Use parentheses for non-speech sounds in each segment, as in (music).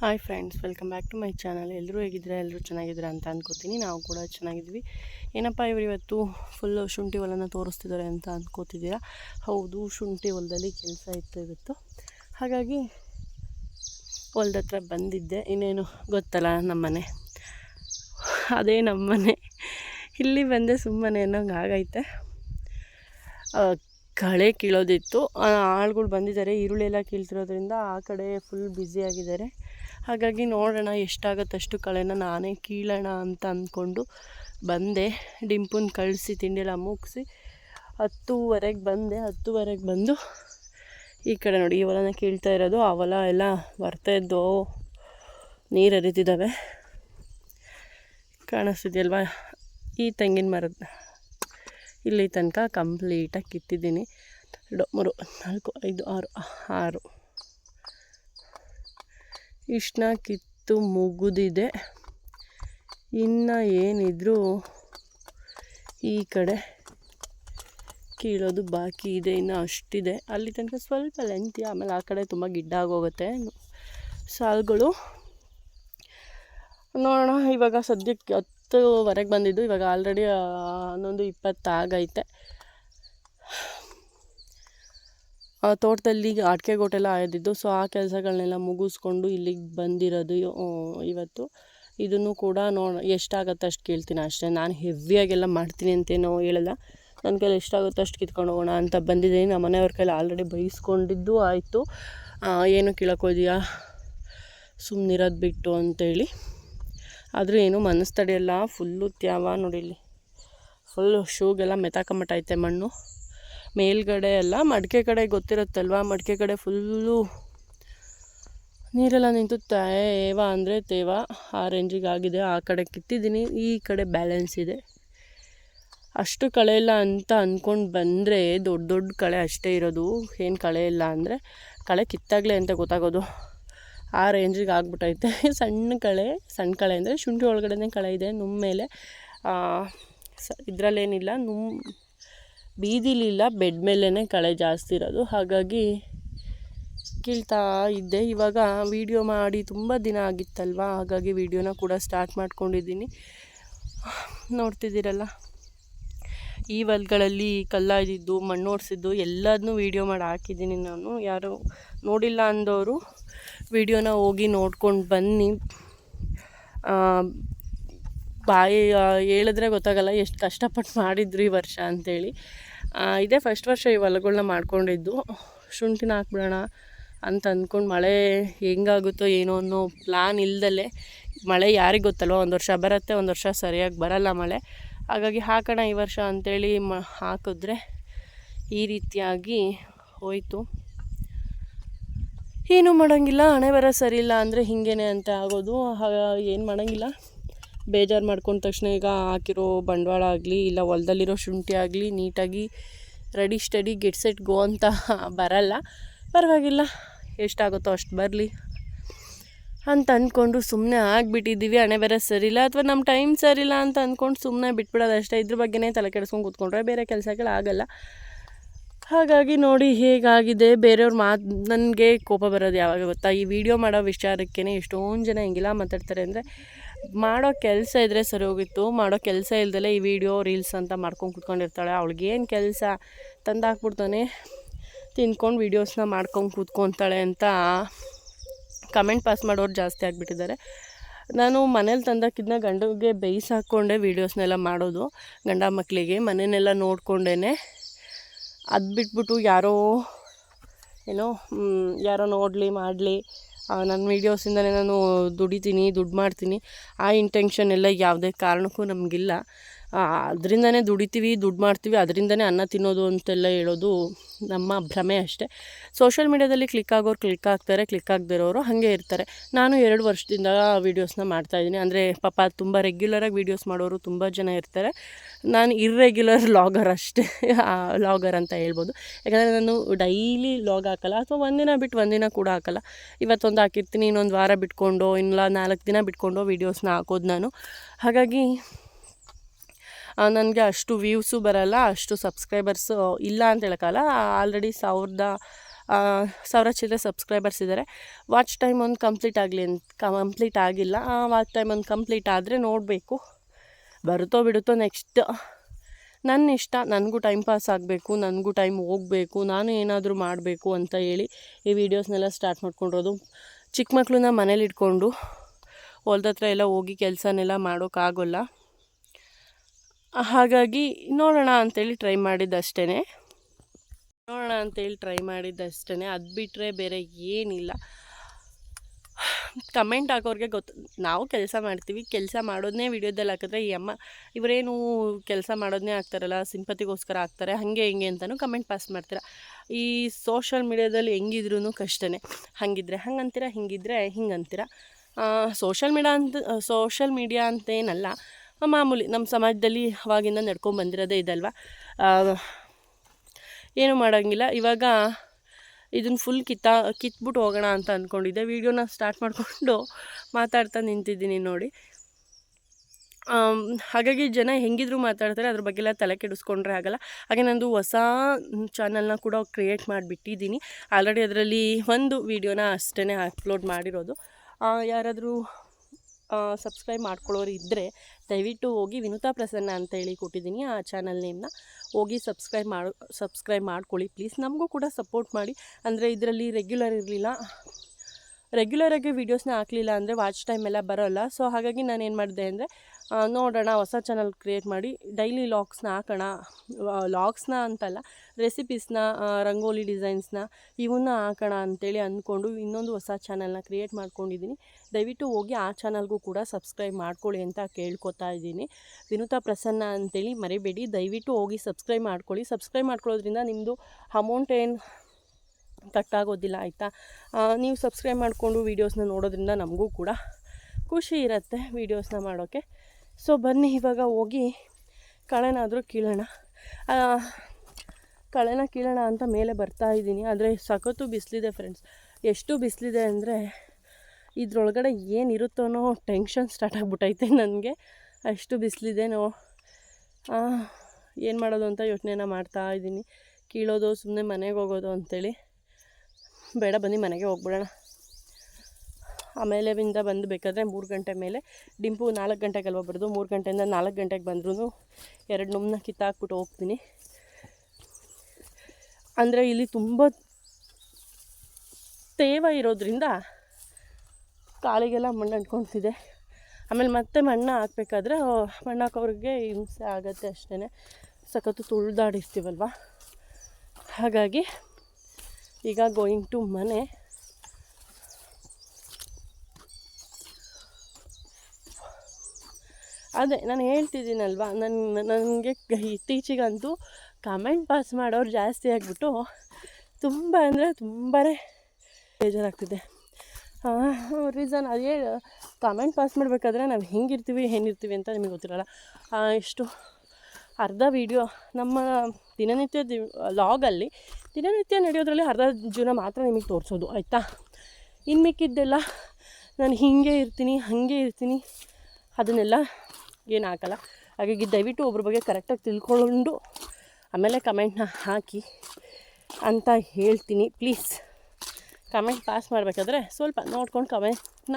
Hi friends welcome back to my channel ಎಲ್ಲರೂ ಹೇಗಿದ್ದೀರಾ? ಎಲ್ಲರೂ ಚೆನ್ನಾಗಿದ್ದೀರಾ ಅಂತ ಅಂದ್ಕೋತೀನಿ ನಾವು ಕೂಡ ಚೆನ್ನಾಗಿದ್ವಿ ಏನಪ್ಪ ಇವರು ಇವತ್ತು ಫುಲ್ಲು ಶುಂಠಿ ಹೊಲನ ತೋರಿಸ್ತಿದ್ದಾರೆ ಅಂತ ಅಂದ್ಕೋತಿದ್ದೀರಾ ಹೌದು, ಶುಂಠಿ ಹೊಲದಲ್ಲಿ ಕೆಲಸ ಇತ್ತು ಇವತ್ತು. ಹಾಗಾಗಿ ಹೊಲದ ಹತ್ರ ಬಂದಿದ್ದೆ. ಇನ್ನೇನು ಗೊತ್ತಲ್ಲ, ನಮ್ಮನೆ. ಅದೇ ನಮ್ಮನೆ. ಇಲ್ಲಿ ಬಂದೆ ಸುಮ್ಮನೆ ಅನ್ನೋಂಗೆ ಆಗೈತೆ. ಕಳೆ ಕೀಳೋದಿತ್ತು. ಆಳುಗಳು ಆಳ್ಗಳು ಬಂದಿದ್ದಾರೆ. ಈರುಳ್ಳಿ ಎಲ್ಲ ಕೀಳ್ತಿರೋದ್ರಿಂದ ಆ ಕಡೆ ಫುಲ್ ಬ್ಯುಸಿಯಾಗಿದ್ದಾರೆ ಹಾಗಾಗಿ ನೋಡೋಣ ಎಷ್ಟಾಗತ್ತೆ ಅಷ್ಟು ಕಳೆನ ನಾನೇ ಕೀಳೋಣ ಅಂತ ಅಂದ್ಕೊಂಡು ಬಂದೆ. ಡಿಂಪುನ ಕಳಿಸಿ ತಿಂಡಿ ಎಲ್ಲ ಮುಗಿಸಿ ಹತ್ತುವರೆಗೆ ಬಂದೆ. ಹತ್ತುವರೆಗೆ ಬಂದು ಈ ಕಡೆ ನೋಡಿ, ಈ ಹೊಲನ ಕೀಳ್ತಾ ಇರೋದು. ಆ ಹೊಲ ಎಲ್ಲ ಬರ್ತಾ ಇದ್ದು, ನೀರು ಹರಿತಿದ್ದಾವೆ ಕಾಣಿಸ್ತಿದೆಯಲ್ವಾ? ಈ ತೆಂಗಿನ ಮರದ, ಇಲ್ಲಿ ತನಕ ಕಂಪ್ಲೀಟಾಗಿ ಕಿತ್ತಿದ್ದೀನಿ. ಎರಡು ಮೂರು, ನಾಲ್ಕು, ಐದು, ಆರು ಆರು. ಇಷ್ಟನ್ನ ಕಿತ್ತು ಮುಗಿದಿದೆ. ಇನ್ನು ಏನಿದ್ರು ಈ ಕಡೆ ಕೀಳೋದು ಬಾಕಿ ಇದೆ, ಇನ್ನು ಅಷ್ಟಿದೆ. ಅಲ್ಲಿ ತನಕ ಸ್ವಲ್ಪ ಲೆಂತಿ ಆಮೇಲೆ ಆ ಕಡೆ ತುಂಬ ಗಿಡ್ಡ ಆಗೋಗುತ್ತೆ. ಸಾಲುಗಳು ನೋಡೋಣ, ಇವಾಗ ಸದ್ಯಕ್ಕೆ ಹತ್ತುವರೆಗೆ ಬಂದಿದ್ದು. ಇವಾಗ ಆಲ್ರೆಡಿ ಹನ್ನೊಂದು ಇಪ್ಪತ್ತಾಗೈತೆ ಆ ತೋಟದಲ್ಲಿ ಅಡಿಕೆ ಗೋಟೆಲ್ಲ ಆಯ್ದಿದ್ದು ಸೊ ಆ ಕೆಲಸಗಳನ್ನೆಲ್ಲ ಮುಗಿಸ್ಕೊಂಡು ಇಲ್ಲಿಗೆ ಬಂದಿರೋದು ಇವತ್ತು. ಇದನ್ನು ಕೂಡ ನೋಡ, ಎಷ್ಟಾಗತ್ತೆ ಅಷ್ಟು ಕೇಳ್ತೀನಿ ಅಷ್ಟೇ. ನಾನು ಹೆವಿಯಾಗೆಲ್ಲ ಮಾಡ್ತೀನಿ ಅಂತೇನೋ ಹೇಳಲ್ಲ. ನನ್ನ ಕೈಲಿ ಎಷ್ಟಾಗುತ್ತೆ ಅಷ್ಟು ಕಿತ್ಕೊಂಡು ಹೋಗೋಣ ಅಂತ ಬಂದಿದ್ದೀನಿ. ನಮ್ಮ ಮನೆಯವ್ರ ಕೈಲಿ ಆಲ್ರೆಡಿ ಬೈಸ್ಕೊಂಡಿದ್ದು ಆಯಿತು. ಏನು ಕೀಳಕ್ಕೋದೀಯಾ? ಸುಮ್ಮನಿರೋದು ಬಿಟ್ಟು ಅಂತೇಳಿ. ಆದರೂ ಏನು, ಮನಸ್ಸು ತಡೆಯಲ್ಲ. ಫುಲ್ಲು ತ್ಯಾವ ನೋಡಿ ಇಲ್ಲಿ ಫುಲ್ಲು ಶೂಗೆಲ್ಲ ಮೆತಾಕಮಟ ಐತೆ ಮಣ್ಣು. ಮೇಲ್ಗಡೆ ಎಲ್ಲ ಮಡಿಕೆ ಕಡೆ ಗೊತ್ತಿರುತ್ತಲ್ವಾ? ಮಡಿಕೆ ಕಡೆ ಫುಲ್ಲು ನೀರೆಲ್ಲ ನಿಂತು ತೇವ ಅಂದರೆ ತೇವ. ಆ ರೇಂಜಿಗೆ ಆಗಿದೆ. ಆ ಕಡೆ ಕಿತ್ತಿದ್ದೀನಿ. ಈ ಕಡೆ ಬ್ಯಾಲೆನ್ಸ್ ಇದೆ. ಅಷ್ಟು ಕಳೆ ಇಲ್ಲ ಅಂತ ಅಂದ್ಕೊಂಡು ಬಂದರೆ ದೊಡ್ಡ ದೊಡ್ಡ ಕಳೆ ಅಷ್ಟೇ ಇರೋದು. ಏನು ಕಳೆ ಇಲ್ಲ ಅಂದರೆ ಕಳೆ ಕಿತ್ತಾಗಲೇ ಅಂತ ಗೊತ್ತಾಗೋದು. ಆ ರೇಂಜಿಗೆ ಆಗ್ಬಿಟ್ಟೈತೆ (laughs) ಸಣ್ಣ ಕಳೆ ಸಣ್ಣ ಕಳೆ ಅಂದರೆ ಶುಂಠಿ ಒಳಗಡೆನೇ ಕಳೆ ಇದೆ. ನುಮ್ಮ ಮೇಲೆ ಇದರಲ್ಲೇನಿಲ್ಲ. ನುಮ್ ಬೀದಿಲಿಲ್ಲ, ಬೆಡ್ ಮೇಲೇ ಕಳೆ ಜಾಸ್ತಿ ಇರೋದು. ಹಾಗಾಗಿ ಕೀಳ್ತಾ ಇದ್ದೆ. ಇವಾಗ ವೀಡಿಯೋ ಮಾಡಿ ತುಂಬ ದಿನ ಆಗಿತ್ತಲ್ವ? ಹಾಗಾಗಿ ವೀಡಿಯೋನ ಕೂಡ ಸ್ಟಾರ್ಟ್ ಮಾಡ್ಕೊಂಡಿದ್ದೀನಿ. ನೋಡ್ತಿದ್ದೀರಲ್ಲ? ಈ ಹೊಲ್ಗಳಲ್ಲಿ ಕಲ್ಲಾಯ್ದಿದ್ದು ಮಣ್ಣು ಓಡಿಸಿದ್ದು ಎಲ್ಲದನ್ನೂ ವೀಡಿಯೋ ಮಾಡಿ ಹಾಕಿದ್ದೀನಿ ನಾನು. ಯಾರು ನೋಡಿಲ್ಲ ಅಂದವರು ವೀಡಿಯೋನ ಹೋಗಿ ನೋಡ್ಕೊಂಡು ಬನ್ನಿ. ಬಾಯಿ ಹೇಳಿದ್ರೆ ಗೊತ್ತಾಗಲ್ಲ, ಎಷ್ಟು ಕಷ್ಟಪಟ್ಟು ಮಾಡಿದ್ರು ಈ ವರ್ಷ ಅಂಥೇಳಿ ಇದೇ ಫಸ್ಟ್ ವರ್ಷ ಈ ಹೊಲಗಳ್ನ ಮಾಡ್ಕೊಂಡಿದ್ದು. ಶುಂಠಿನ ಹಾಕ್ಬಿಡೋಣ ಅಂತ ಅಂದ್ಕೊಂಡು ಮಳೆ ಹೆಂಗಾಗುತ್ತೋ ಏನೋ ಅನ್ನೋ ಪ್ಲಾನ್ ಇಲ್ಲದಲ್ಲೆ ಮಳೆ ಯಾರಿಗೆ ಗೊತ್ತಲ್ವ? ಒಂದು ವರ್ಷ ಬರುತ್ತೆ, ಒಂದು ವರ್ಷ ಸರಿಯಾಗಿ ಬರಲ್ಲ ಮಳೆ. ಹಾಗಾಗಿ ಹಾಕೋಣ ಈ ವರ್ಷ ಅಂಥೇಳಿ ಮ, ಹಾಕಿದ್ರೆ ಈ ರೀತಿಯಾಗಿ ಹೋಯಿತು. ಏನೂ ಮಾಡೋಂಗಿಲ್ಲ, ಹಣೆ ಬರ ಸರಿ ಇಲ್ಲ ಅಂದರೆ ಹಿಂಗೇನೆ ಅಂತ ಆಗೋದು. ಏನು ಮಾಡೋಂಗಿಲ್ಲ. ಬೇಜಾರು ಮಾಡ್ಕೊಂಡ ತಕ್ಷಣ ಈಗ ಹಾಕಿರೋ ಬಂಡವಾಳ ಆಗಲಿ, ಇಲ್ಲ ಹೊಲ್ದಲ್ಲಿರೋ ಶುಂಠಿ ಆಗಲಿ, ನೀಟಾಗಿ ready steady get set go ಅಂತ ಬರಲ್ಲ. ಪರವಾಗಿಲ್ಲ, ಎಷ್ಟಾಗುತ್ತೋ ಅಷ್ಟು ಬರಲಿ. ಅಂತ ಅಂದ್ಕೊಂಡು ಸುಮ್ಮನೆ ಆಗಿಬಿಟ್ಟಿದ್ದೀವಿ ಹಣೆ ಬೇರೆ ಸರಿಯಿಲ್ಲ ಅಥವಾ ನಮ್ಮ ಟೈಮ್ ಸರಿಯಿಲ್ಲ ಅಂತ ಅಂದ್ಕೊಂಡು ಸುಮ್ಮನೆ ಬಿಟ್ಬಿಡೋದು ಅಷ್ಟೇ. ಇದ್ರ ಬಗ್ಗೆನೇ ತಲೆ ಕೆಡಿಸ್ಕೊಂಡು ಕೂತ್ಕೊಂಡ್ರೆ ಬೇರೆ ಕೆಲಸಗಳಾಗಲ್ಲ ಹಾಗಾಗಿ ನೋಡಿ ಹೇಗಾಗಿದೆ. ಬೇರೆಯವ್ರ ಮಾತು, ನನಗೆ ಕೋಪ ಬರೋದು ಯಾವಾಗ ಗೊತ್ತಾ? ಈ ವಿಡಿಯೋ ಮಾಡೋ ವಿಚಾರಕ್ಕೇ ಎಷ್ಟೊಂದು ಜನ ಹಿಂಗಿಲ್ಲ ಮಾತಾಡ್ತಾರೆ ಅಂದರೆ ಮಾಡೋ ಕೆಲಸ ಇದ್ದರೆ ಸರಿ ಹೋಗಿತ್ತು. ಮಾಡೋ ಕೆಲಸ ಇಲ್ದಲೇ ಈ ವಿಡಿಯೋ ರೀಲ್ಸ್ ಅಂತ ಮಾಡ್ಕೊಂಡು ಕೂತ್ಕೊಂಡಿರ್ತಾಳೆ. ಅವಳಿಗೇನು ಕೆಲಸ? ತಂದಾಕ್ಬಿಡ್ತಾನೆ. ತಿಂದ್ಕೊಂಡು ವೀಡಿಯೋಸ್ನ ಮಾಡ್ಕೊಂಡು ಕೂತ್ಕೊತಾಳೆ ಅಂತ ಕಮೆಂಟ್ ಪಾಸ್ ಮಾಡೋರು ಜಾಸ್ತಿ ಆಗಿಬಿಟ್ಟಿದ್ದಾರೆ. ನಾನು ಮನೇಲಿ ತಂದಾಕಿದ್ನ ಗಂಡಗೆ ಬೇಯಿಸಿ ಹಾಕ್ಕೊಂಡೆ ವೀಡಿಯೋಸ್ನೆಲ್ಲ ಮಾಡೋದು, ಗಂಡ ಮಕ್ಕಳಿಗೆ ಮನೆಯನ್ನೆಲ್ಲ ನೋಡ್ಕೊಂಡೇ ಅದು ಬಿಟ್ಬಿಟ್ಟು ಯಾರೋ, ಏನೋ ಯಾರೋ ನೋಡಲಿ, ಮಾಡಲಿ ನನ್ನ ವೀಡಿಯೋಸಿಂದಲೇ ನಾನು ದುಡಿತೀನಿ ದುಡ್ಡು ಮಾಡ್ತೀನಿ. ಆ ಇಂಟೆನ್ಷನ್ ಎಲ್ಲ ಯಾವುದೇ ಕಾರಣಕ್ಕೂ ನಮಗಿಲ್ಲ. ಅದರಿಂದನೇ ದುಡಿತೀವಿ, ದುಡ್ಡು ಮಾಡ್ತೀವಿ, ಅದರಿಂದನೇ ಅನ್ನ ತಿನ್ನೋದು ಅಂತೆಲ್ಲ ಹೇಳೋದು ನಮ್ಮ ಭ್ರಮೆ ಅಷ್ಟೇ. ಸೋಷಿಯಲ್ ಮೀಡ್ಯಾದಲ್ಲಿ ಕ್ಲಿಕ್ ಆಗೋರು ಕ್ಲಿಕ್ ಆಗ್ತಾರೆ, ಕ್ಲಿಕ್ ಆಗದಿರೋರು ಹಾಗೆ ಇರ್ತಾರೆ. ನಾನು ಎರಡು ವರ್ಷದಿಂದ ವೀಡಿಯೋಸ್ನ ಮಾಡ್ತಾಯಿದ್ದೀನಿ ಅಂದರೆ ಪಾಪ ತುಂಬ ರೆಗ್ಯುಲರಾಗಿ ವೀಡಿಯೋಸ್ ಮಾಡೋರು ತುಂಬ ಜನ ಇರ್ತಾರೆ. ನಾನು ಇರ್ರೆಗ್ಯುಲರ್ ಲಾಗರ್ ಅಷ್ಟೇ. ಲಾಗರ್ ಅಂತ ಹೇಳ್ಬೋದು. ಯಾಕಂದರೆ ನಾನು ಡೈಲಿ ಲಾಗ್ ಹಾಕಲ್ಲ, ಅಥವಾ ಒಂದಿನ ಬಿಟ್ಟು ಒಂದಿನ ಕೂಡ ಹಾಕಲ್ಲ. ಇವತ್ತೊಂದು ಹಾಕಿರ್ತೀನಿ, ಇನ್ನೊಂದು ವಾರ ಬಿಟ್ಕೊಂಡು ಇಲ್ಲ ನಾಲ್ಕು ದಿನ ಬಿಟ್ಕೊಂಡು ವೀಡಿಯೋಸ್ನ ಹಾಕೋದು ನಾನು. ಹಾಗಾಗಿ ನನಗೆ ಅಷ್ಟು ವ್ಯೂಸು ಬರಲ್ಲ, ಅಷ್ಟು ಸಬ್ಸ್ಕ್ರೈಬರ್ಸು ಇಲ್ಲ ಅಂತ ಹೇಳೋಕ್ಕಲ್ಲ ಆಲ್ರೆಡಿ ಸಾವಿರದ ಸಾವಿರ ಚಿಲ್ಲರೆ ಸಬ್ಸ್ಕ್ರೈಬರ್ಸ್ ಇದ್ದಾರೆ ವಾಚ್ ಟೈಮ್ ಒಂದು ಕಂಪ್ಲೀಟ್ ಆಗಲಿ ಅಂತ, ಕಂಪ್ಲೀಟ್ ಆಗಿಲ್ಲ. ವಾಚ್ ಟೈಮ್ ಒಂದು ಕಂಪ್ಲೀಟ್ ಆದರೆ ನೋಡಬೇಕು. ಬರುತ್ತೋ ಬಿಡುತ್ತೋ ನೆಕ್ಸ್ಟ್. ನನ್ನ ಇಷ್ಟ, ನನಗೂ ಟೈಮ್ ಪಾಸ್ ಆಗಬೇಕು, ನನಗೂ ಟೈಮ್ ಹೋಗಬೇಕು, ನಾನು ಏನಾದರೂ ಮಾಡಬೇಕು ಅಂತ ಹೇಳಿ ಈ ವಿಡಿಯೋಸ್ನೆಲ್ಲ ಸ್ಟಾರ್ಟ್ ಮಾಡ್ಕೊಂಡಿರೋದು. ಚಿಕ್ಕ ಮಕ್ಕಳನ್ನ ಮನೇಲಿ ಇಟ್ಕೊಂಡು ಹೊಲ್ದ ಹತ್ರ ಎಲ್ಲ ಹೋಗಿ ಕೆಲಸನೆಲ್ಲ ಮಾಡೋಕ್ಕಾಗೋಲ್ಲ. ಹಾಗಾಗಿ ನೋಡೋಣ ಅಂತೇಳಿ ಟ್ರೈ ಮಾಡಿದ್ದಷ್ಟೇ ನೋಡೋಣ ಅಂತೇಳಿ ಟ್ರೈ ಮಾಡಿದ್ದಷ್ಟೇ ಅದು ಬಿಟ್ಟರೆ ಬೇರೆ ಏನಿಲ್ಲ. ಕಮೆಂಟ್ ಹಾಕೋರಿಗೆ ಗೊತ್ತು, ನಾವು ಕೆಲಸ ಮಾಡ್ತೀವಿ, ಕೆಲಸ ಮಾಡೋದನ್ನೇ ವಿಡಿಯೋದಲ್ಲಿ ಹಾಕಿದ್ರೆ ಈ ಅಮ್ಮ, ಇವರೇನು ಕೆಲಸ ಮಾಡೋದನ್ನೇ ಹಾಕ್ತಾರಲ್ಲ, ಸಿಂಪತಿಗೋಸ್ಕರ ಹಾಕ್ತಾರೆ, ಹಾಗೆ ಹೆಂಗೆ ಅಂತಲೂ ಕಮೆಂಟ್ ಪಾಸ್ ಮಾಡ್ತೀರ. ಈ ಸೋಷಲ್ ಮೀಡ್ಯಾದಲ್ಲಿ ಹೆಂಗಿದ್ರೂ ಕಷ್ಟನೇ. ಹಾಗಿದ್ರೆ ಹಂಗಂತೀರ, ಹಿಂಗಿದ್ರೆ ಹಿಂಗಂತೀರ. ಸೋಷಲ್ ಮೀಡಿಯಾ ಅಂತ ಸೋಷಲ್ ಮೀಡಿಯಾ ಅಂತೇನಲ್ಲ ಮಾಮೂಲಿ ನಮ್ಮ ಸಮಾಜದಲ್ಲಿ ಅವಾಗಿಂದ ನಡ್ಕೊಂಡು ಬಂದಿರೋದೇ ಇದಲ್ವ? ಏನು ಮಾಡೋಂಗಿಲ್ಲ. ಇವಾಗ ಇದನ್ನು ಫುಲ್ ಕಿತ್ತ ಕಿತ್ಬಿಟ್ಟು ಹೋಗೋಣ ಅಂತ ಅಂದ್ಕೊಂಡಿದ್ದೆ ವೀಡಿಯೋನ ಸ್ಟಾರ್ಟ್ ಮಾಡಿಕೊಂಡು ಮಾತಾಡ್ತಾ ನಿಂತಿದ್ದೀನಿ ನೋಡಿ. ಹಾಗಾಗಿ ಜನ ಹೆಂಗಿದ್ರು ಮಾತಾಡ್ತಾರೆ, ಅದ್ರ ಬಗ್ಗೆ ಎಲ್ಲ ತಲೆ ಕೆಡಿಸ್ಕೊಂಡ್ರೆ ಆಗಲ್ಲ. ಹಾಗೆ ನಂದು ಹೊಸ ಚಾನಲ್ನ ಕೂಡ ಕ್ರಿಯೇಟ್ ಮಾಡಿಬಿಟ್ಟಿದ್ದೀನಿ. ಆಲ್ರೆಡಿ ಅದರಲ್ಲಿ ಒಂದು ವೀಡಿಯೋನ ಅಷ್ಟೇ ಅಪ್ಲೋಡ್ ಮಾಡಿರೋದು. ಯಾರಾದರೂ ಸಬ್ಸ್ಕ್ರೈಬ್ ಮಾಡ್ಕೊಳ್ಳೋರು ಇದ್ದರೆ ದಯವಿಟ್ಟು ಹೋಗಿ ವಿನುತಾ ಪ್ರಸನ್ನ ಅಂತ ಹೇಳಿ ಕೊಟ್ಟಿದ್ದೀನಿ ಆ ಚಾನಲ್ ನೇಮ್ನ. ಹೋಗಿ ಸಬ್ಸ್ಕ್ರೈಬ್ ಮಾಡಿ ಸಬ್ಸ್ಕ್ರೈಬ್ ಮಾಡ್ಕೊಳ್ಳಿ ಪ್ಲೀಸ್ ನಮಗೂ ಕೂಡ ಸಪೋರ್ಟ್ ಮಾಡಿ. ಅಂದರೆ ಇದರಲ್ಲಿ ರೆಗ್ಯುಲರ್ ಇರಲಿಲ್ಲ. ರೆಗ್ಯುಲರಾಗಿ ವೀಡಿಯೋಸ್ನ ಹಾಕಲಿಲ್ಲ ಅಂದರೆ ವಾಚ್ ಟೈಮ್ ಎಲ್ಲ ಬರೋಲ್ಲ. ಸೊ ಹಾಗಾಗಿ ನಾನು ಏನು ಮಾಡಿದೆ ಅಂದರೆ ನೋಡೋಣ, ಹೊಸ ಚಾನಲ್ ಕ್ರಿಯೇಟ್ ಮಾಡಿ ಡೈಲಿ ಲಾಕ್ಸ್ನ ಹಾಕೋಣ. ಲಾಗ್ಸ್ನ ಅಂತಲ್ಲ ರೆಸಿಪೀಸ್ನ ರಂಗೋಲಿ ಡಿಸೈನ್ಸ್ನ ಇವನ್ನ ಹಾಕೋಣ ಅಂತೇಳಿ ಅಂದ್ಕೊಂಡು ಇನ್ನೊಂದು ಹೊಸ ಚಾನಲ್ನ ಕ್ರಿಯೇಟ್ ಮಾಡ್ಕೊಂಡಿದ್ದೀನಿ. ದಯವಿಟ್ಟು ಹೋಗಿ ಆ ಚಾನಲ್ಗೂ ಕೂಡ ಸಬ್ಸ್ಕ್ರೈಬ್ ಮಾಡ್ಕೊಳ್ಳಿ ಅಂತ ಕೇಳ್ಕೊತಾ ಇದ್ದೀನಿ. ವಿನುತಾ ಪ್ರಸನ್ನ ಅಂತೇಳಿ ಮರಿಬೇಡಿ. ದಯವಿಟ್ಟು ಹೋಗಿ ಸಬ್ಸ್ಕ್ರೈಬ್ ಮಾಡ್ಕೊಳ್ಳಿ. ಸಬ್ಸ್ಕ್ರೈಬ್ ಮಾಡ್ಕೊಳ್ಳೋದ್ರಿಂದ ನಿಮ್ಮದು ಅಮೌಂಟ್ ಏನು ಕಟ್ಟಾಗೋದಿಲ್ಲ ಆಯಿತಾ? ನೀವು ಸಬ್ಸ್ಕ್ರೈಬ್ ಮಾಡಿಕೊಂಡು ವೀಡಿಯೋಸ್ನ ನೋಡೋದ್ರಿಂದ ನಮಗೂ ಕೂಡ ಖುಷಿ ಇರುತ್ತೆ ವೀಡಿಯೋಸ್ನ ಮಾಡೋಕ್ಕೆ ಸೊ ಬನ್ನಿ ಇವಾಗ ಹೋಗಿ ಕಳೆನಾದರೂ ಕೀಳೋಣ. ಕಳೆನ ಕೀಳೋಣ ಅಂತ ಮೇಲೆ ಬರ್ತಾ ಇದ್ದೀನಿ. ಆದರೆ ಸಖತ್ತು ಬಿಸಿಲಿದೆ ಫ್ರೆಂಡ್ಸ್ ಎಷ್ಟು ಬಿಸಿಲಿದೆ ಅಂದರೆ ಇದ್ರೊಳಗಡೆ ಏನಿರುತ್ತೋ ಟೆನ್ಷನ್ ಸ್ಟಾರ್ಟ್ ಆಗಿಬಿಟ್ಟೈತೆ ನನಗೆ. ಅಷ್ಟು ಬಿಸಿಲಿದೆನೋ. ಏನು ಮಾಡೋದು ಅಂತ ಯೋಚನೆನ ಮಾಡ್ತಾ ಇದ್ದೀನಿ. ಕೀಳೋದು ಸುಮ್ಮನೆ ಮನೆಗೆ ಹೋಗೋದು ಅಂಥೇಳಿ ಬೇಡ, ಬನ್ನಿ ಮನೆಗೆ ಹೋಗ್ಬಿಡೋಣ. ಆಮೇಲೆ ಇಂದ ಬಂದು ಬೇಕಾದರೆ ಮೂರು ಗಂಟೆ ಮೇಲೆ ಡಿಂಪು ನಾಲ್ಕು ಗಂಟೆಗಲ್ವ ಬರೋದು, ಮೂರು ಗಂಟೆಯಿಂದ ನಾಲ್ಕು ಗಂಟೆಗೆ ಬಂದ್ರೂ ಎರಡು ನುಮ್ಮನ್ನ ಕಿತ್ತಾಕ್ಬಿಟ್ಟು ಹೋಗ್ತೀನಿ. ಅಂದರೆ ಇಲ್ಲಿ ತುಂಬ ತೇವ ಇರೋದ್ರಿಂದ ಕಾಲಿಗೆಲ್ಲ ಮಣ್ಣು ಅಂಟ್ಕೊತಿದೆ ಆಮೇಲೆ ಮತ್ತೆ ಮಣ್ಣು ಹಾಕ್ಬೇಕಾದ್ರೆ ಮಣ್ಣು ಹಾಕೋರಿಗೆ ಹಿಂಸೆ ಆಗುತ್ತೆ ಅಷ್ಟೇ ಸಖತ್ತು ತುಳಿದಾಡಿರ್ತೀವಲ್ವ? ಹಾಗಾಗಿ ಈಗ ಗೋಯಿಂಗ್ ಟು ಮನೆ. ಅದೇ, ನಾನು ಹೇಳ್ತಿದ್ದೀನಲ್ವ? ನನ್ನ ನನಗೆ ಇತ್ತೀಚೆಗಂತೂ ಕಮೆಂಟ್ ಪಾಸ್ ಮಾಡೋರು ಜಾಸ್ತಿ ಆಗಿಬಿಟ್ಟು ತುಂಬ ಅಂದರೆ ತುಂಬಾ ಬೇಜಾರಾಗ್ತಿದೆ. ರೀಸನ್ ಅದೇ ಕಮೆಂಟ್ ಪಾಸ್ ಮಾಡಬೇಕಾದ್ರೆ ನಾವು ಹೆಂಗಿರ್ತೀವಿ ಏನಿರ್ತೀವಿ ಅಂತ ನಿಮಗೆ ಗೊತ್ತಿರಲ್ಲ. ಎಷ್ಟು ಅರ್ಧ ವೀಡಿಯೋ ನಮ್ಮ ದಿನನಿತ್ಯ ದಿ ಲಾಗಲ್ಲಿ ದಿನನಿತ್ಯ ನಡೆಯೋದ್ರಲ್ಲಿ ಅರ್ಧ ಜೀವನ ಮಾತ್ರ ನಿಮಗೆ ತೋರಿಸೋದು, ಆಯಿತಾ? ಇನ್ನು ಮಿಕ್ಕಿದ್ದೆಲ್ಲ ನಾನು ಹೀಗೆ ಇರ್ತೀನಿ, ಹಾಗೆ ಇರ್ತೀನಿ, ಅದನ್ನೆಲ್ಲ ಏನು ಹಾಕಲ್ಲ ಹಾಗಾಗಿ ದಯವಿಟ್ಟು ಒಬ್ರ ಬಗ್ಗೆ ಕರೆಕ್ಟಾಗಿ ತಿಳ್ಕೊಂಡು ಆಮೇಲೆ ಕಮೆಂಟ್ನ ಹಾಕಿ ಅಂತ ಹೇಳ್ತೀನಿ. ಪ್ಲೀಸ್ ಕಮೆಂಟ್ ಪಾಸ್ ಮಾಡಬೇಕಾದ್ರೆ ಸ್ವಲ್ಪ ನೋಡ್ಕೊಂಡು ಕಮೆಂಟ್ನ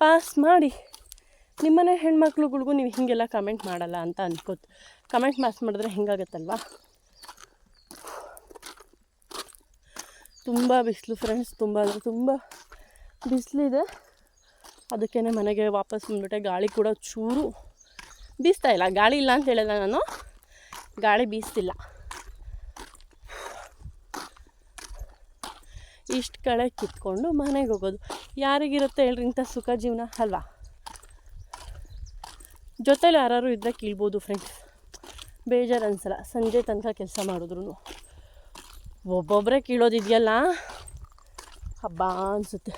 ಪಾಸ್ ಮಾಡಿ. ನಿಮ್ಮನೆ ಹೆಣ್ಮಕ್ಳುಗಳಿಗೂ ನೀವು ಹೀಗೆಲ್ಲ ಕಮೆಂಟ್ ಮಾಡಲ್ಲ ಅಂತ ಅನ್ಕೋತ ಕಮೆಂಟ್ ಪಾಸ್ ಮಾಡಿದ್ರೆ ಹೆಂಗಾಗತ್ತಲ್ವಾ? ತುಂಬ ಬಿಸಿಲು ಫ್ರೆಂಡ್ಸ್ ತುಂಬ ಅಂದರೆ ತುಂಬ ಬಿಸಿಲಿದೆ. ಅದಕ್ಕೇ ಮನೆಗೆ ವಾಪಸ್ ಬಂದುಬಿಟ್ಟೆ. ಗಾಳಿ ಕೂಡ ಚೂರು ಬೀಸ್ತಾ ಇಲ್ಲ. ಗಾಳಿ ಇಲ್ಲ ಅಂತ ಹೇಳಿದ ನಾನು ಗಾಳಿ ಬೀಸ್ತಿಲ್ಲ. ಇಷ್ಟು ಕಳೆ ಕಿತ್ಕೊಂಡು ಮನೆಗೆ ಹೋಗೋದು. ಯಾರಿಗಿರುತ್ತೆ ಹೇಳ್ರಿ ಇಂಥ ಸುಖ ಜೀವನ ಅಲ್ವಾ? ಜೊತೇಲಿ ಯಾರು ಇದ್ದರೆ ಕೀಳ್ಬೋದು ಫ್ರೆಂಡ್ಸ್ ಬೇಜಾರು ಅನ್ಸಲ್ಲ. ಸಂಜೆ ತನಕ ಕೆಲಸ ಮಾಡಿದ್ರು ಒಬ್ಬೊಬ್ಬರೇ ಕೀಳೋದಿದೆಯಲ್ಲ? ಹಬ್ಬ ಅನಿಸುತ್ತೆ.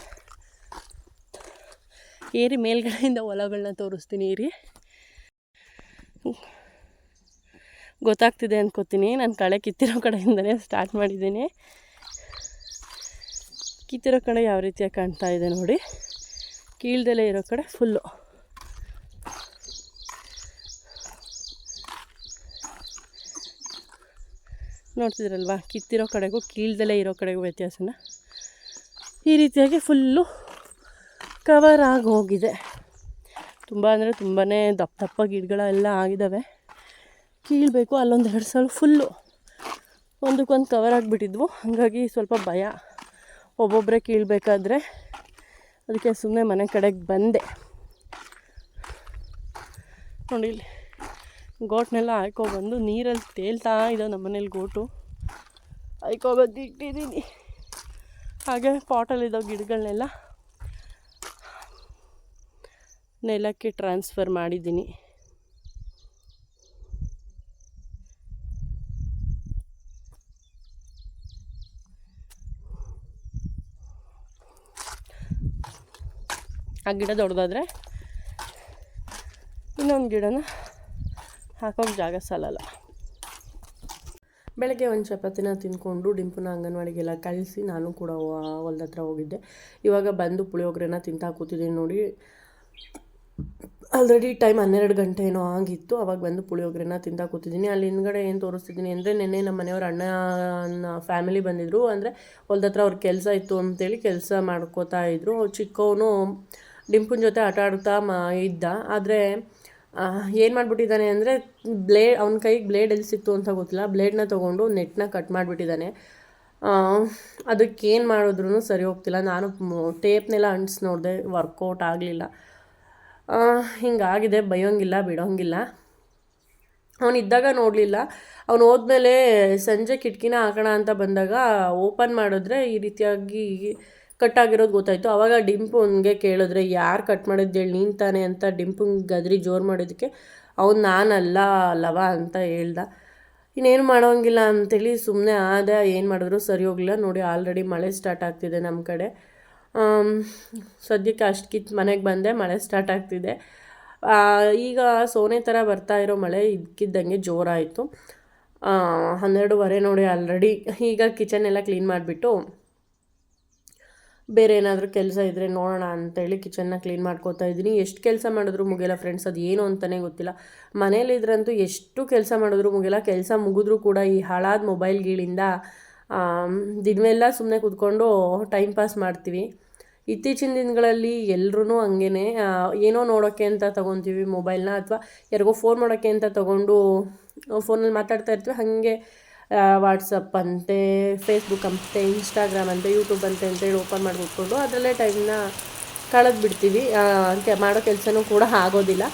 ಏರಿ ಮೇಲ್ಗಡೆಯಿಂದ ಹೊಲಗಳನ್ನ ತೋರಿಸ್ತೀನಿ, ಏರಿ. ಗೊತ್ತಾಗ್ತಿದೆ ಅಂದ್ಕೋತೀನಿ ನಾನು ಕಳೆ ಕಿತ್ತಿರೋ ಕಡೆಯಿಂದನೇ ಸ್ಟಾರ್ಟ್ ಮಾಡಿದ್ದೀನಿ. ಕಿತ್ತಿರೋ ಕಡೆ ಯಾವ ರೀತಿಯಾಗಿ ಕಾಣ್ತಾ ಇದೆ ನೋಡಿ. ಕೀಳ್ದಲೇ ಇರೋ ಕಡೆ ಫುಲ್ಲು ನೋಡ್ತಿದ್ರಲ್ವಾ? ಕಿತ್ತಿರೋ ಕಡೆಗೂ ಕೀಳ್ದಲೇ ಇರೋ ಕಡೆಗೂ ವ್ಯತ್ಯಾಸನ ಈ ರೀತಿಯಾಗಿ ಫುಲ್ಲು ಕವರ್ ಆಗಿ ಹೋಗಿದೆ ತುಂಬ ಅಂದರೆ ತುಂಬಾ ದಪ್ಪ ದಪ್ಪ ಗಿಡಗಳೆಲ್ಲ ಆಗಿದ್ದಾವೆ ಕೀಳಬೇಕು, ಅಲ್ಲೊಂದು ಎರಡು ಸಲ ಫುಲ್ಲು ಒಂದಕ್ಕೊಂದು ಕವರ್ ಆಗಿಬಿಟ್ಟಿದ್ವು. ಹಾಗಾಗಿ ಸ್ವಲ್ಪ ಭಯ. ಒಬ್ಬೊಬ್ಬರೇ ಕೀಳಬೇಕಾದ್ರೆ ಅದಕ್ಕೆ ಸುಮ್ಮನೆ ಮನೆ ಕಡೆಗೆ ಬಂದೆ. ನೋಡಿ ಇಲ್ಲಿ, ಗೋಟ್ನೆಲ್ಲ ಹಾಯ್ಕೊಬಂದು ನೀರಲ್ಲಿ ತೇಲ್ತಾ ಇದ್ದಾವೆ ನಮ್ಮ ಮನೇಲಿ ಗೋಟು ಹಾಯ್ಕೊಬಂದು ಇಟ್ಟಿದ್ದೀನಿ ಹಾಗೆ ಪಾಟಲ್ಲಿದ್ದಾವೆ ಗಿಡಗಳನ್ನೆಲ್ಲ ನೆಲಕ್ಕೆ ಟ್ರಾನ್ಸ್ಫರ್ ಮಾಡಿದ್ದೀನಿ. ಆ ಗಿಡ ದೊಡ್ಡದಾದರೆ ಇನ್ನೊಂದು ಗಿಡನ ಹಾಕೋಕ್ಕೆ ಜಾಗ ಸಾಲಲ್ಲ. ಬೆಳಗ್ಗೆ ಒಂದು ಚಪಾತಿನ ತಿಂದ್ಕೊಂಡು ಡಿಂಪುನ ಅಂಗನವಾಡಿಗೆಲ್ಲ ಕಳಿಸಿ ನಾನು ಕೂಡ ಹೊಲ್ದ ಹತ್ರ ಹೋಗಿದ್ದೆ. ಇವಾಗ ಬಂದು ಪುಳಿಯೋಗ್ರೆನ ತಿಂತಾ ಕೂತಿದ್ದೀನಿ ನೋಡಿ. ಆಲ್ರೆಡಿ ಟೈಮ್ ಹನ್ನೆರಡು ಗಂಟೆ ಏನೋ ಆಗಿತ್ತು. ಅವಾಗ ಬಂದು ಪುಳಿಯೋಗರೆನ ತಿಂತಾ ಕೂತಿದ್ದೀನಿ. ಅಲ್ಲಿ ಹಿಂದ್ಗಡೆ ಏನು ತೋರಿಸ್ತಿದ್ದೀನಿ ಅಂದರೆ ನಿನ್ನೆ ನಮ್ಮ ಮನೆಯವ್ರ ಅಣ್ಣನ ಫ್ಯಾಮಿಲಿ ಬಂದಿದ್ದರು ಅಂದರೆ ಹೊಲ್ದ ಹತ್ರ ಅವ್ರ ಕೆಲಸ ಇತ್ತು ಅಂತೇಳಿ ಕೆಲಸ ಮಾಡ್ಕೋತಾ ಇದ್ದರು ಚಿಕ್ಕವನು ಡಿಂಪುನ ಜೊತೆ ಆಟ ಆಡ್ತಾ ಮಾ, ಇದ್ದ. ಆದರೆ ಏನು ಮಾಡಿಬಿಟ್ಟಿದ್ದಾನೆ ಅಂದರೆ ಬ್ಲೇಡ್ ಅವನ ಕೈಗೆ ಬ್ಲೇಡ್ ಎಲ್ಲಿ ಸಿಕ್ತು ಅಂತ ಗೊತ್ತಿಲ್ಲ. ಬ್ಲೇಡ್ನ ತೊಗೊಂಡು ನೆಟ್ನ ಕಟ್ ಮಾಡಿಬಿಟ್ಟಿದ್ದಾನೆ. ಅದಕ್ಕೇನು ಮಾಡಿದ್ರು ಸರಿ ಹೋಗ್ತಿಲ್ಲ. ನಾನು ಟೇಪ್ನೆಲ್ಲ ಅಂಟಿಸಿ ನೋಡಿದೆ. ವರ್ಕೌಟ್ ಆಗಲಿಲ್ಲ. ಹಿಂಗಾಗಿದೆ, ಬೈಯೋಂಗಿಲ್ಲ, ಬಿಡೋಂಗಿಲ್ಲ. ಅವನಿದ್ದಾಗ ನೋಡಲಿಲ್ಲ. ಅವನು ಹೋದ್ಮೇಲೆ ಸಂಜೆ ಕಿಟಕಿನ ಹಾಕೋಣ ಅಂತ ಬಂದಾಗ ಓಪನ್ ಮಾಡಿದ್ರೆ ಈ ರೀತಿಯಾಗಿ ಕಟ್ಟಾಗಿರೋದು ಗೊತ್ತಾಯಿತು. ಆವಾಗ ಡಿಂಪು ಅವನಿಗೆ ಕೇಳಿದ್ರೆ, ಯಾರು ಕಟ್ ಮಾಡಿದ್ದೇಳಿ ನೀನು ತಾನೆ? ಅಂತ ಡಿಂಪುಂಗೆ ಗದ್ರಿ ಜೋರು ಮಾಡಿದ್ದಕ್ಕೆ. ಅವ್ನು, ನಾನಲ್ಲ, ಲವ ಅಂತ ಹೇಳ್ದ. ಇನ್ನೇನು ಮಾಡೋಂಗಿಲ್ಲ ಅಂತೇಳಿ ಸುಮ್ಮನೆ ಆದ. ಏನು ಮಾಡಿದ್ರು ಸರಿ ಹೋಗಲಿಲ್ಲ. ನೋಡಿ, ಆಲ್ರೆಡಿ ಮಳೆ ಸ್ಟಾರ್ಟ್ ಆಗ್ತಿದೆ ನಮ್ಮ ಕಡೆ. ಸದ್ಯಕ್ಕೆ ಅಷ್ಟು ಕಿತ್ತು ಮನೆಗೆ ಬಂದೆ, ಮಳೆ ಸ್ಟಾರ್ಟ್ ಆಗ್ತಿದೆ. ಈಗ ಸೋನೆ ಥರ ಬರ್ತಾ ಇರೋ ಮಳೆ ಇದ್ದಕ್ಕಿದ್ದಂಗೆ ಜೋರಾಯಿತು ಹನ್ನೆರಡುವರೆ ನೋಡಿ ಆಲ್ರೆಡಿ ಈಗ ಕಿಚನ್ ಎಲ್ಲ ಕ್ಲೀನ್ ಮಾಡಿಬಿಟ್ಟು ಬೇರೆ ಏನಾದರೂ ಕೆಲಸ ಇದ್ದರೆ ನೋಡೋಣ ಅಂತೇಳಿ ಕಿಚನ್ನ ಕ್ಲೀನ್ ಮಾಡ್ಕೋತಾ ಇದ್ದೀನಿ. ಎಷ್ಟು ಕೆಲಸ ಮಾಡಿದ್ರು ಮುಗಿಯಲ್ಲ ಫ್ರೆಂಡ್ಸ್ ಅದು ಏನು ಅಂತಲೇ ಗೊತ್ತಿಲ್ಲ. ಮನೇಲಿದ್ರಂತೂ ಎಷ್ಟು ಕೆಲಸ ಮಾಡಿದ್ರು ಮುಗಿಯಲ್ಲ, ಕೆಲಸ ಮುಗಿದ್ರೂ ಕೂಡ ಈ ಹಾಳಾದ ಮೊಬೈಲ್ಗಳಿಂದ ದಿನವೆಲ್ಲ ಸುಮ್ಮನೆ ಕೂತ್ಕೊಂಡು ಟೈಮ್ ಪಾಸ್ ಮಾಡ್ತೀವಿ. ಇತ್ತೀಚಿನ ದಿನಗಳಲ್ಲಿ ಎಲ್ರೂ ಹಂಗೇ ಏನೋ ನೋಡೋಕ್ಕೆ ಅಂತ ತೊಗೊತೀವಿ ಮೊಬೈಲ್ನ ಅಥವಾ ಯಾರಿಗೋ ಫೋನ್ ಮಾಡೋಕ್ಕೆ ಅಂತ ತೊಗೊಂಡು ಫೋನಲ್ಲಿ ಮಾತಾಡ್ತಾ ಇರ್ತೀವಿ. ಹಾಗೆ ವಾಟ್ಸಪ್ ಅಂತೆ ಫೇಸ್ಬುಕ್ ಅಂತೆ ಇನ್ಸ್ಟಾಗ್ರಾಮ್ ಅಂತೆ ಯೂಟ್ಯೂಬ್ ಅಂತೆ ಅಂತೇಳಿ ಓಪನ್ ಮಾಡಿ ಅದರಲ್ಲೇ ಟೈಮ್ನ ಕಳೆದು ಬಿಡ್ತೀವಿ ಮಾಡೋ ಕೆಲಸನೂ ಕೂಡ ಆಗೋದಿಲ್ಲ.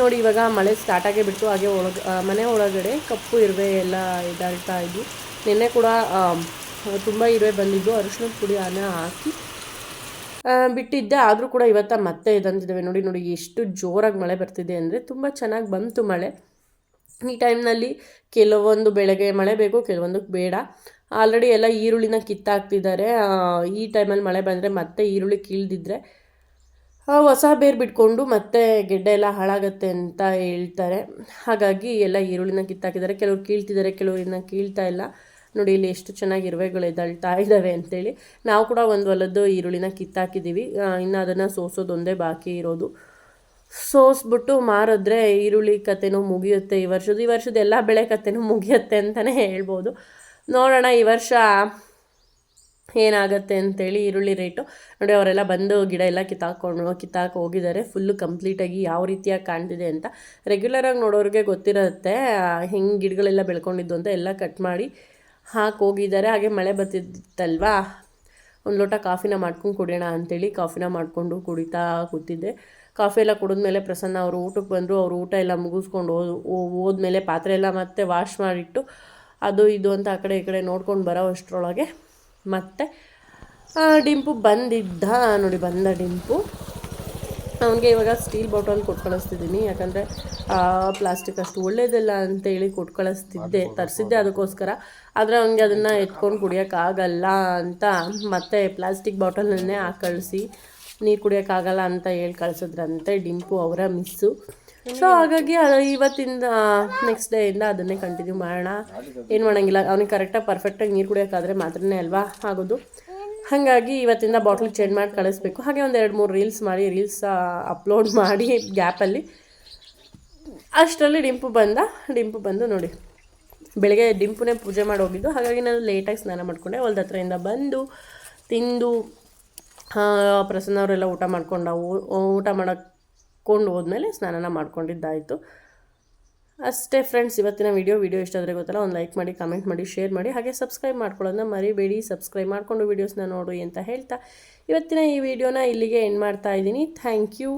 ನೋಡಿ ಇವಾಗ ಮಳೆ ಸ್ಟಾರ್ಟ್ ಆಗೇ ಬಿಟ್ಟು ಹಾಗೆ ಒಳಗೆ ಮನೆ ಒಳಗಡೆ ಕಪ್ಪು ಇರುವೆ ಎಲ್ಲ ಇದಾಗ್ತಾ ಇದ್ವಿ. ನಿನ್ನೆ ಕೂಡ ತುಂಬ ಇರುವೆ ಬಂದಿದ್ದು. ಅರಿಶಿನ ಪುಡಿ ಅನ್ನ ಹಾಕಿ ಬಿಟ್ಟಿದ್ದೆ. ಆದರೂ ಕೂಡ ಇವತ್ತ ಮತ್ತೆ ಇದಂತಿದ್ದಾವೆ ನೋಡಿ ನೋಡಿ, ಎಷ್ಟು ಜೋರಾಗಿ ಮಳೆ ಬರ್ತಿದೆ ಅಂದರೆ ತುಂಬ ಚೆನ್ನಾಗಿ ಬಂತು ಮಳೆ. ಈ ಟೈಮ್ನಲ್ಲಿ ಕೆಲವೊಂದು ಬೆಳೆಗೆ ಮಳೆ ಬೇಕು ಕೆಲವೊಂದಕ್ಕೆ ಬೇಡ. ಆಲ್ರೆಡಿ ಎಲ್ಲ ಈರುಳ್ಳಿನ ಕಿತ್ತಾಕ್ತಿದ್ದಾರೆ. ಈ ಟೈಮಲ್ಲಿ ಮಳೆ ಬಂದರೆ ಮತ್ತೆ ಈರುಳ್ಳಿ ಕೀಳ್ದಿದ್ರೆ ಹೊಸ ಬೇರು ಬಿಟ್ಕೊಂಡು ಮತ್ತೆ ಗೆಡ್ಡೆ ಎಲ್ಲ ಹಾಳಾಗತ್ತೆ ಅಂತ ಹೇಳ್ತಾರೆ. ಹಾಗಾಗಿ ಎಲ್ಲ ಈರುಳ್ಳಿನ ಕಿತ್ತಾಕಿದ್ದಾರೆ. ಕೆಲವ್ರು ಕೀಳ್ತಿದ್ದಾರೆ ಕೆಲವರನ್ನ ಕೀಳ್ತಾ ಇಲ್ಲ. ನೋಡಿ, ಇಲ್ಲಿ ಎಷ್ಟು ಚೆನ್ನಾಗಿ ಇರುವೆಗಳು ಎದಳ್ತಾ ಇದ್ದಾವೆ ಅಂತೇಳಿ. ನಾವು ಕೂಡ ಒಂದು ಹೊಲದ್ದು ಈರುಳ್ಳಿನ ಕಿತ್ತಾಕಿದ್ದೀವಿ. ಇನ್ನು ಅದನ್ನು ಸೋಸೋದೊಂದೇ ಬಾಕಿ ಇರೋದು. ಸೋಸ್ಬಿಟ್ಟು ಮಾರಿದ್ರೆ ಈರುಳ್ಳಿ ಕತೆನೂ ಮುಗಿಯುತ್ತೆ. ಈ ವರ್ಷದ ಈ ವರ್ಷದ ಎಲ್ಲ ಬೆಳೆ ಕತೆನೂ ಮುಗಿಯುತ್ತೆ ಅಂತಲೇ ಹೇಳ್ಬೋದು. ನೋಡೋಣ, ಈ ವರ್ಷ ಏನಾಗುತ್ತೆ ಅಂತೇಳಿ ಈರುಳ್ಳಿ ರೇಟು ನೋಡಿ ಅವರೆಲ್ಲ ಬಂದು ಗಿಡ ಎಲ್ಲ ಕಿತ್ತಾಕೊಂಡು, ಕಿತ್ತಾಕ ಹೋಗಿದ್ದಾರೆ. ಫುಲ್ಲು ಕಂಪ್ಲೀಟಾಗಿ ಯಾವ ರೀತಿಯಾಗಿ ಕಾಣ್ತಿದೆ ಅಂತ ರೆಗ್ಯುಲರಾಗಿ ನೋಡೋರಿಗೆ ಗೊತ್ತಿರುತ್ತೆ. ಹೆಂಗೆ ಗಿಡಗಳೆಲ್ಲ ಬೆಳ್ಕೊಂಡಿದ್ದು ಅಂತ ಎಲ್ಲ ಕಟ್ ಮಾಡಿ ಹಾಕಿ ಹೋಗಿದ್ದಾರೆ. ಹಾಗೆ ಮಳೆ ಬರ್ತಿತ್ತಲ್ವಾ? ಒಂದು ಲೋಟ ಕಾಫಿನ ಮಾಡ್ಕೊಂಡು ಕುಡಿಯೋಣ ಅಂಥೇಳಿ ಕಾಫಿನ ಮಾಡಿಕೊಂಡು ಕುಡಿತಾ ಕೂತಿದ್ದೆ. ಕಾಫಿ ಎಲ್ಲ ಕುಡಿದ್ಮೇಲೆ ಪ್ರಸನ್ನ ಅವರು ಊಟಕ್ಕೆ ಬಂದರು. ಅವರು ಊಟ ಎಲ್ಲ ಮುಗಿಸ್ಕೊಂಡು ಹೋದ್ ಹೋದ್ಮೇಲೆ ಪಾತ್ರೆ ಎಲ್ಲ ಮತ್ತೆ ವಾಶ್ ಮಾಡಿಟ್ಟು ಅದು ಇದು ಅಂತ ಆ ಕಡೆ ಈ ಕಡೆ ನೋಡ್ಕೊಂಡು ಬರೋ ಅಷ್ಟರೊಳಗೆ ಮತ್ತೆ ಡಿಂಪು ಬಂದಿದ್ದ ನೋಡಿ ಬಂದ ಡಿಂಪು. ಅವನಿಗೆ ಇವಾಗ ಸ್ಟೀಲ್ ಬಾಟಲ್ ಕೊಟ್ಟು ಕಳಿಸ್ತಿದ್ದೀನಿ. ಯಾಕಂದರೆ ಪ್ಲಾಸ್ಟಿಕ್ ಅಷ್ಟು ಒಳ್ಳೇದಲ್ಲ ಅಂತೇಳಿ ಕೊಟ್ಟು ಕಳಿಸ್ತಿದ್ದೆ ತರಿಸಿದ್ದೆ ಅದಕ್ಕೋಸ್ಕರ. ಆದರೆ ಅವನಿಗೆ ಅದನ್ನು ಎತ್ಕೊಂಡು ಕುಡಿಯೋಕ್ಕಾಗಲ್ಲ ಅಂತ ಮತ್ತೆ ಪ್ಲಾಸ್ಟಿಕ್ ಬಾಟಲನ್ನೇ ಹಾಕಿ ಕಳಿಸಿ ನೀರು ಕುಡಿಯೋಕ್ಕಾಗಲ್ಲ ಅಂತ ಹೇಳಿ ಕಳಿಸಿದ್ರಂತೆ ಡಿಂಪು ಅವರ ಮಿಸ್ಸು. ಸೊ ಹಾಗಾಗಿ ಇವತ್ತಿಂದ ನೆಕ್ಸ್ಟ್ ಡೇ ಇಂದ ಅದನ್ನೇ ಕಂಟಿನ್ಯೂ ಮಾಡೋಣ. ಏನು ಮಾಡೋಂಗಿಲ್ಲ, ಅವ್ನಿಗೆ ಕರೆಕ್ಟಾಗಿ ಪರ್ಫೆಕ್ಟಾಗಿ ನೀರು ಕುಡಿಯೋಕ್ಕಾದ್ರೆ ಮಾತ್ರನೇ ಅಲ್ವಾ ಆಗೋದು. ಹಾಗಾಗಿ ಇವತ್ತಿಂದ ಬಾಟ್ಲ್ ಚೇಂಜ್ ಮಾಡಿ ಕಳಿಸ್ಬೇಕು. ಹಾಗೆ ಒಂದು ಎರಡು ಮೂರು ರೀಲ್ಸ್ ಮಾಡಿ ರೀಲ್ಸ್ ಅಪ್ಲೋಡ್ ಮಾಡಿ ಗ್ಯಾಪಲ್ಲಿ ಅಷ್ಟರಲ್ಲಿ ಡಿಂಪು ಬಂದ, ಡಿಂಪು ಬಂದು ನೋಡಿ. ಬೆಳಗ್ಗೆ ಡಿಂಪುನೇ ಪೂಜೆ ಮಾಡಿ ಹೋಗಿದ್ದು. ಹಾಗಾಗಿ ನಾನು ಲೇಟಾಗಿ ಸ್ನಾನ ಮಾಡಿಕೊಂಡೆ. ಹೊಲ್ದ ಹತ್ರದಿಂದ ಬಂದು, ತಿಂದು ಪ್ರಸನ್ನ ಅವರೆಲ್ಲ ಊಟ ಮಾಡ್ಕೊಂಡವು. ಊಟ ಮಾಡಕೊಂಡು ಹೋದ್ಮೇಲೆ ಸ್ನಾನನ ಮಾಡ್ಕೊಂಡಿದ್ದಾಯಿತು. ಅಷ್ಟೇ ಫ್ರೆಂಡ್ಸ್ ಇವತ್ತಿನ ವಿಡಿಯೋ ವಿಡಿಯೋ ಇಷ್ಟ ಆದರೆ ಗೊತ್ತಲ್ಲ, ಒಂದು ಲೈಕ್ ಮಾಡಿ ಕಮೆಂಟ್ ಮಾಡಿ ಶೇರ್ ಮಾಡಿ, ಹಾಗೆ ಸಬ್ಸ್ಕ್ರೈಬ್ ಮಾಡ್ಕೊಳ್ಳೋದನ್ನ ಮರಿಬೇಡಿ. ಸಬ್ಸ್ಕ್ರೈಬ್ ಮಾಡಿಕೊಂಡು ವೀಡಿಯೋಸ್ನ ನೋಡಿ ಅಂತ ಹೇಳ್ತಾ ಇವತ್ತಿನ ಈ ವಿಡಿಯೋನ ಇಲ್ಲಿಗೆ ಎಂಡ್ ಮಾಡ್ತಾ ಇದ್ದೀನಿ. Thank you